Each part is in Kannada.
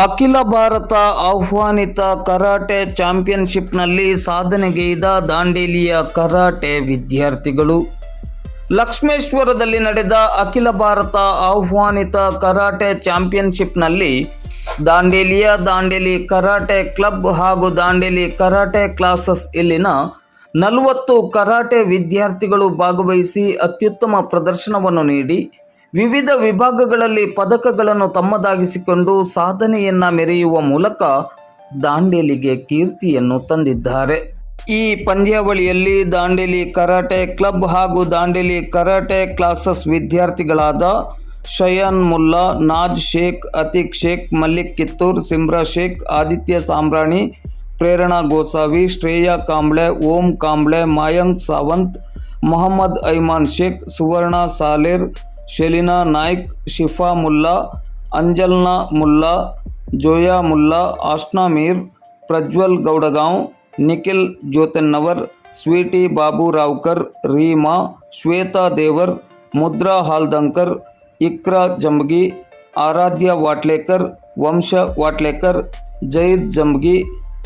ಅಖಿಲ ಭಾರತ ಆಹ್ವಾನಿತ ಕರಾಟೆ ಚಾಂಪಿಯನ್ಶಿಪ್ನಲ್ಲಿ ಸಾಧನೆಗೈದ ದಾಂಡೇಲಿಯ ಕರಾಟೆ ವಿದ್ಯಾರ್ಥಿಗಳು. ಲಕ್ಷ್ಮೇಶ್ವರದಲ್ಲಿ ನಡೆದ ಅಖಿಲ ಭಾರತ ಆಹ್ವಾನಿತ ಕರಾಟೆ ಚಾಂಪಿಯನ್ಶಿಪ್ನಲ್ಲಿ ದಾಂಡೇಲಿಯ ದಾಂಡೇಲಿ ಕರಾಟೆ ಕ್ಲಬ್ ಹಾಗೂ ದಾಂಡೇಲಿ ಕರಾಟೆ ಕ್ಲಾಸಸ್ ಇಲ್ಲಿನ ನಲವತ್ತು ಕರಾಟೆ ವಿದ್ಯಾರ್ಥಿಗಳು ಭಾಗವಹಿಸಿ ಅತ್ಯುತ್ತಮ ಪ್ರದರ್ಶನವನ್ನು ನೀಡಿ ವಿವಿಧ ವಿಭಾಗಗಳಲ್ಲಿ ಪದಕಗಳನ್ನು ತಮ್ಮದಾಗಿಸಿಕೊಂಡು ಸಾಧನೆಯನ್ನ ಮೆರೆಯುವ ಮೂಲಕ ದಾಂಡೇಲಿಗೆ ಕೀರ್ತಿಯನ್ನು ತಂದಿದ್ದಾರೆ. ಈ ಪಂದ್ಯಾವಳಿಯಲ್ಲಿ ದಾಂಡೇಲಿ ಕರಾಟೆ ಕ್ಲಬ್ ಹಾಗೂ ದಾಂಡೇಲಿ ಕರಾಟೆ ಕ್ಲಾಸಸ್ ವಿದ್ಯಾರ್ಥಿಗಳಾದ ಶಯಾನ್ ಮುಲ್ಲಾ, ನಾಜ್ ಶೇಖ್, ಅತಿಕ್ ಶೇಖ್, ಮಲ್ಲಿಕ್ ಕಿತ್ತೂರ್, ಸಿಮ್ರಾ ಶೇಖ್, ಆದಿತ್ಯ ಸಾಂಬ್ರಾಣಿ ಪ್ರೇರಣಾ ಗೋಸಾವಿ, ಶ್ರೇಯಾ ಕಾಂಬ್ಳೆ, ಓಂ ಕಾಂಬ್ಳೆ, ಮಾಯಾಂಕ್ ಸಾವಂತ್, ಮೊಹಮ್ಮದ್ ಐಮಾನ್ ಶೇಖ್, ಸುವರ್ಣ ಸಾಲೇರ್ शेलिना नायक, शिफा मुल्ला, अंजलना मुल्ला, जोया मुल्ला, आश्ना मीर, प्रज्वल गौड़गांव, निखिल ज्योतिनवर, स्वीटी बाबू रावकर, रीमा, श्वेता देवर, मुद्रा हालदंकर, इकरा जम्बगी आराध्य वाटलेकर, वंश वाटलेकर, जयद जम्बगी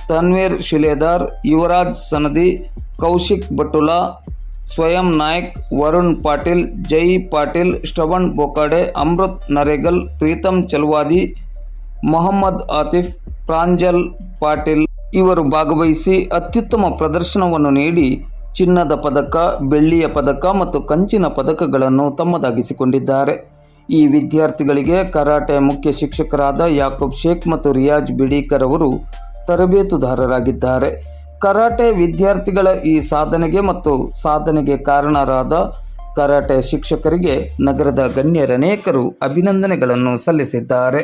तन्वीर शिलेदार, युवराज सनदी, कौशिक बटुला ಸ್ವಯಂ ನಾಯ್ಕ್, ವರುಣ್ ಪಾಟೀಲ್, ಜೈ ಪಾಟೀಲ್, ಶ್ರವಣ್ ಬೋಕಾಡೆ, ಅಮೃತ್ ನರೇಗಲ್ ಪ್ರೀತಮ್ ಚಲ್ವಾದಿ, ಮೊಹಮ್ಮದ್ ಆತಿಫ್, ಪ್ರಾಂಜಲ್ ಪಾಟೀಲ್ ಇವರು ಭಾಗವಹಿಸಿ ಅತ್ಯುತ್ತಮ ಪ್ರದರ್ಶನವನ್ನು ನೀಡಿ ಚಿನ್ನದ ಪದಕ, ಬೆಳ್ಳಿಯ ಪದಕ ಮತ್ತು ಕಂಚಿನ ಪದಕಗಳನ್ನು ತಮ್ಮದಾಗಿಸಿಕೊಂಡಿದ್ದಾರೆ. ಈ ವಿದ್ಯಾರ್ಥಿಗಳಿಗೆ ಕರಾಟೆ ಮುಖ್ಯ ಶಿಕ್ಷಕರಾದ ಯಾಕೂಬ್ ಶೇಖ್ ಮತ್ತು ರಿಯಾಜ್ ಬಿಡೀಕರ್ ಅವರು ತರಬೇತುದಾರರಾಗಿದ್ದಾರೆ. ಕರಾಟೆ ವಿದ್ಯಾರ್ಥಿಗಳ ಈ ಸಾಧನೆಗೆ ಮತ್ತು ಸಾಧನೆಗೆ ಕಾರಣರಾದ ಕರಾಟೆ ಶಿಕ್ಷಕರಿಗೆ ನಗರದ ಗಣ್ಯರನೇಕರು ಅಭಿನಂದನೆಗಳನ್ನು ಸಲ್ಲಿಸಿದ್ದಾರೆ.